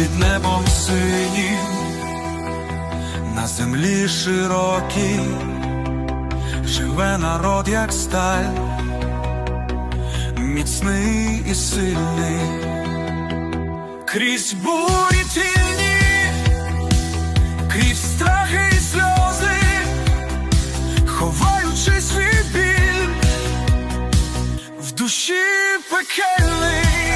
під небом синім, на землі широкій, живе народ, як сталь, міцний і сильний, крізь бурі тіні, крізь страхи і сльози, ховаючи свій біль в душі пекельний.